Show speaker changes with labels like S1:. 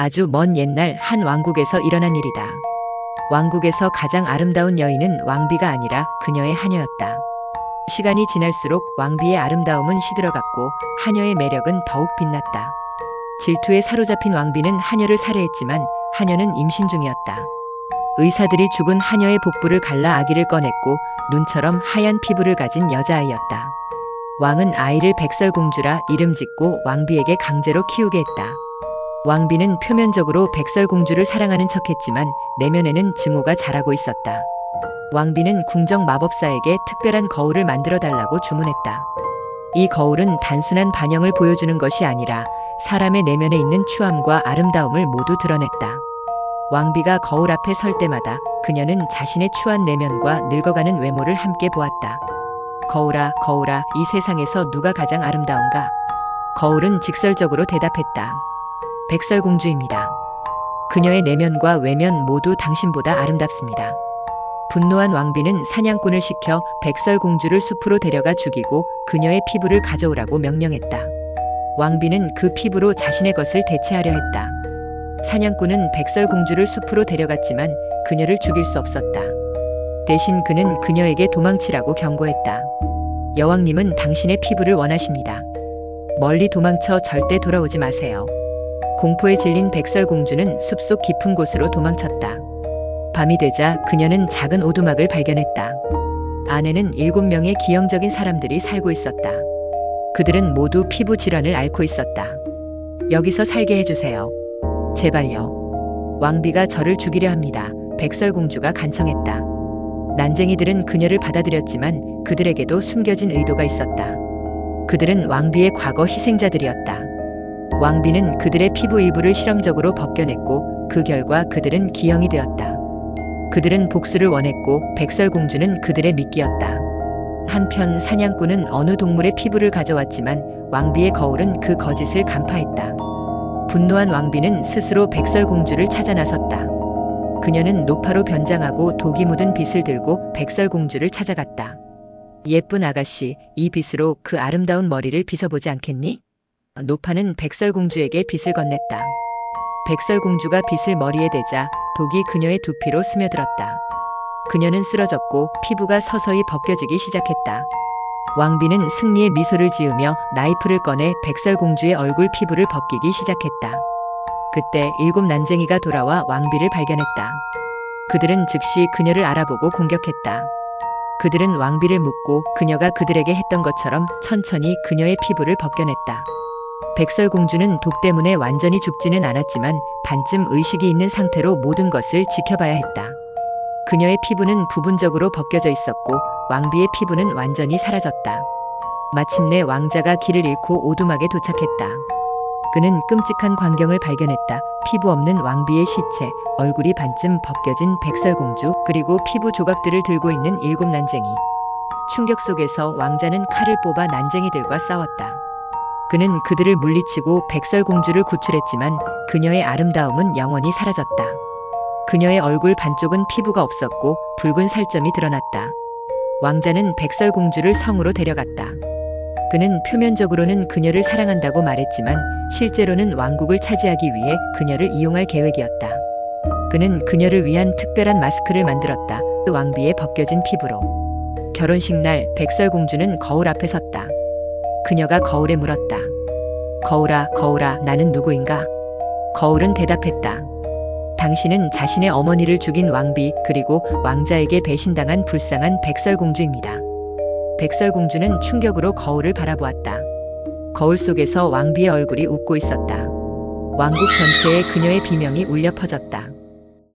S1: 아주 먼 옛날 한 왕국에서 일어난 일이다. 왕국에서 가장 아름다운 여인은 왕비가 아니라 그녀의 하녀였다. 시간이 지날수록 왕비의 아름다움은 시들어갔고 하녀의 매력은 더욱 빛났다. 질투에 사로잡힌 왕비는 하녀를 살해했지만 하녀는 임신 중이었다. 의사들이 죽은 하녀의 복부를 갈라 아기를 꺼냈고 눈처럼 하얀 피부를 가진 여자아이였다. 왕은 아이를 백설공주라 이름 짓고 왕비에게 강제로 키우게 했다. 왕비는 표면적으로 백설공주를 사랑하는 척했지만 내면에는 증오가 자라고 있었다. 왕비는 궁정 마법사에게 특별한 거울을 만들어 달라고 주문했다. 이 거울은 단순한 반영을 보여주는 것이 아니라 사람의 내면에 있는 추함과 아름다움을 모두 드러냈다. 왕비가 거울 앞에 설 때마다 그녀는 자신의 추한 내면과 늙어가는 외모를 함께 보았다. 거울아, 거울아, 이 세상에서 누가 가장 아름다운가? 거울은 직설적으로 대답했다. 백설공주입니다. 그녀의 내면과 외면 모두 당신보다 아름답습니다. 분노한 왕비는 사냥꾼을 시켜 백설공주를 숲으로 데려가 죽이고 그녀의 피부를 가져오라고 명령했다. 왕비는 그 피부로 자신의 것을 대체하려 했다. 사냥꾼은 백설공주를 숲으로 데려갔지만 그녀를 죽일 수 없었다. 대신 그는 그녀에게 도망치라고 경고했다. 여왕님은 당신의 피부를 원하십니다. 멀리 도망쳐 절대 돌아오지 마세요. 공포에 질린 백설공주는 숲속 깊은 곳으로 도망쳤다. 밤이 되자 그녀는 작은 오두막을 발견했다. 안에는 일곱 명의 기형적인 사람들이 살고 있었다. 그들은 모두 피부 질환을 앓고 있었다. 여기서 살게 해주세요. 제발요. 왕비가 저를 죽이려 합니다. 백설공주가 간청했다. 난쟁이들은 그녀를 받아들였지만 그들에게도 숨겨진 의도가 있었다. 그들은 왕비의 과거 희생자들이었다. 왕비는 그들의 피부 일부를 실험적으로 벗겨냈고 그 결과 그들은 기형이 되었다. 그들은 복수를 원했고 백설공주는 그들의 미끼였다. 한편 사냥꾼은 어느 동물의 피부를 가져왔지만 왕비의 거울은 그 거짓을 간파했다. 분노한 왕비는 스스로 백설공주를 찾아 나섰다. 그녀는 노파로 변장하고 독이 묻은 빗을 들고 백설공주를 찾아갔다. 예쁜 아가씨, 이 빗으로 그 아름다운 머리를 빗어보지 않겠니? 노파는 백설공주에게 빗을 건넸다. 백설공주가 빗을 머리에 대자 독이 그녀의 두피로 스며들었다. 그녀는 쓰러졌고 피부가 서서히 벗겨지기 시작했다. 왕비는 승리의 미소를 지으며 나이프를 꺼내 백설공주의 얼굴 피부를 벗기기 시작했다. 그때 일곱 난쟁이가 돌아와 왕비를 발견했다. 그들은 즉시 그녀를 알아보고 공격했다. 그들은 왕비를 묶고 그녀가 그들에게 했던 것처럼 천천히 그녀의 피부를 벗겨냈다. 백설공주는 독 때문에 완전히 죽지는 않았지만 반쯤 의식이 있는 상태로 모든 것을 지켜봐야 했다. 그녀의 피부는 부분적으로 벗겨져 있었고 왕비의 피부는 완전히 사라졌다. 마침내 왕자가 길을 잃고 오두막에 도착했다. 그는 끔찍한 광경을 발견했다. 피부 없는 왕비의 시체, 얼굴이 반쯤 벗겨진 백설공주, 그리고 피부 조각들을 들고 있는 일곱 난쟁이. 충격 속에서 왕자는 칼을 뽑아 난쟁이들과 싸웠다. 그는 그들을 물리치고 백설공주를 구출했지만 그녀의 아름다움은 영원히 사라졌다. 그녀의 얼굴 반쪽은 피부가 없었고 붉은 살점이 드러났다. 왕자는 백설공주를 성으로 데려갔다. 그는 표면적으로는 그녀를 사랑한다고 말했지만 실제로는 왕국을 차지하기 위해 그녀를 이용할 계획이었다. 그는 그녀를 위한 특별한 마스크를 만들었다. 그 왕비의 벗겨진 피부로. 결혼식 날 백설공주는 거울 앞에 섰다. 그녀가 거울에 물었다. 거울아, 거울아, 나는 누구인가? 거울은 대답했다. 당신은 자신의 어머니를 죽인 왕비 그리고 왕자에게 배신당한 불쌍한 백설공주입니다. 백설공주는 충격으로 거울을 바라보았다. 거울 속에서 왕비의 얼굴이 웃고 있었다. 왕국 전체에 그녀의 비명이 울려 퍼졌다.